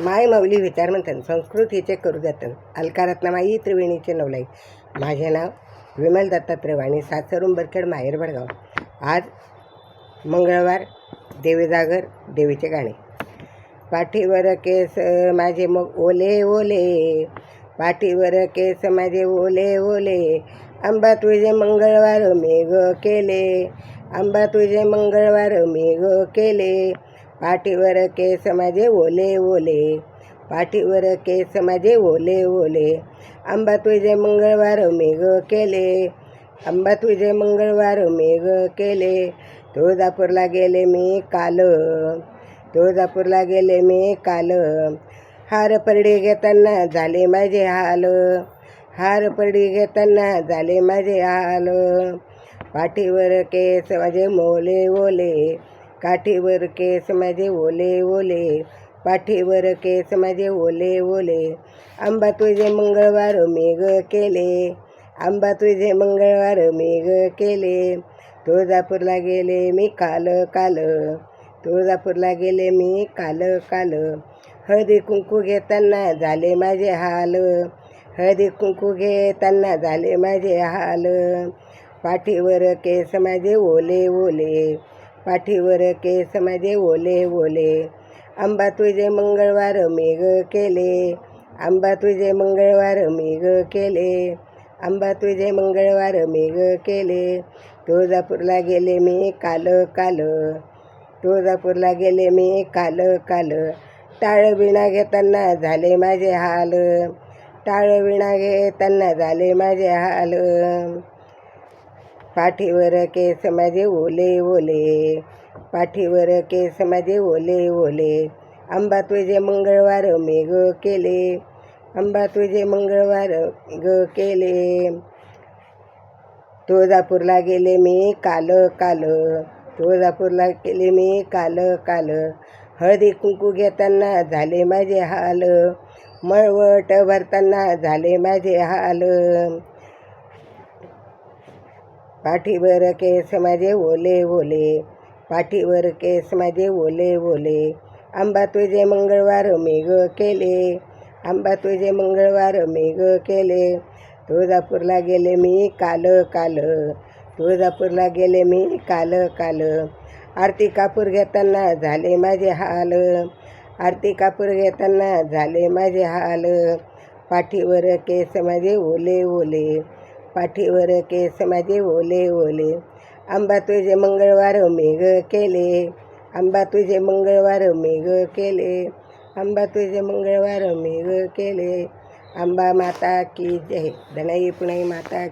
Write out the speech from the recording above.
माय माऊली विचार म्हणतात संस्कृतीचे करू जातं अलकारत्नामाई त्रिवेणीचे नवलाई. माझे नाव विमल दत्तात्रय वाणी सासरुम बरखेड माहेर भडगाव. आज मंगळवार देवी जागर देवीचे गाणे. पाठीवर केस माझे मग ओले ओले. पाठीवर केस माझे ओले ओले. आंबा तुझे मंगळवार मेघ केले. आंबा तुझे मंगळवार मेघ केले. पाठीवर केस माझे ओले ओले. पाठीवर केस माझे ओले ओले. आंबा तुझे मंगळवार मी ग केले. आंबा तुझे मंगळवार मी ग केले. तुळजापूरला गेले मी काल. तुळजापूरला गेले मी काल. हार परडी घेताना झाले माझे हाल. हार परडी घेताना झाले माझे हाल. पाठीवर केस माझे मोले ओले. काठीवर केस माझे ओले ओले पाठीवर केस माझे ओले ओले. आंबा तुझे मंगळवार मी ग केले आंबा तुझे मंगळवार मी ग केले. तुळजापूरला गेले मी काल काल तुळजापूरला गेले मी काल काल. हळदी कुंकू घेताना झाले माझे हाल हळदी कुंकू घेताना झाले माझे हाल. पाठीवर केस माझे ओले ओले पाठीवर केस माझे ओले ओले. आंबा तुझे मंगळवार मी ग केले. आंबा तुझे मंगळवार मी ग केले. आंबा तुझे मंगळवार मी ग केले. तुळजापूरला गेले मी काल काल. तुळजापूरला गेले मी काल काल. टाळविणा घेताना झाले माझे हाल. टाळ विणा घेताना झाले माझे हाल. पाठीवर केस माझे ओले ओले पाठीवर केस माझे ओले ओले. आंबा तुझे मंगळवार मी ग केले आंबा तुझे मंगळवार ग केले. तुळजापूरला गेले मी काल काल तुळजापूरला गेले मी काल काल. हळदी कुंकू घेताना झाले माझे हाल मळवट भरताना झाले माझे हाल. पाठीवर केस माझे ओले ओले पाठीवर केस माझे ओले ओले. आंबा तुझे मंगळवार मी ग केले आंबा तुझे मंगळवार मी ग केले. तुळजापूरला गेले मी काल काल तुळजापूरला गेले मी काल काल. आरती कापूर घेताना झाले माझे हाल आरती कापूर घेताना झाले माझे हाल. पाठीवर केस माझे ओले ओले पाठीवर केस माझे ओले ओले. आंबा तुझे मंगळवार मेघ केले. आंबा तुझे मंगळवार मेघ केले. आंबा तुझे मंगळवार मी ग केले. आंबा माता की जय. धनाई पुणाई माता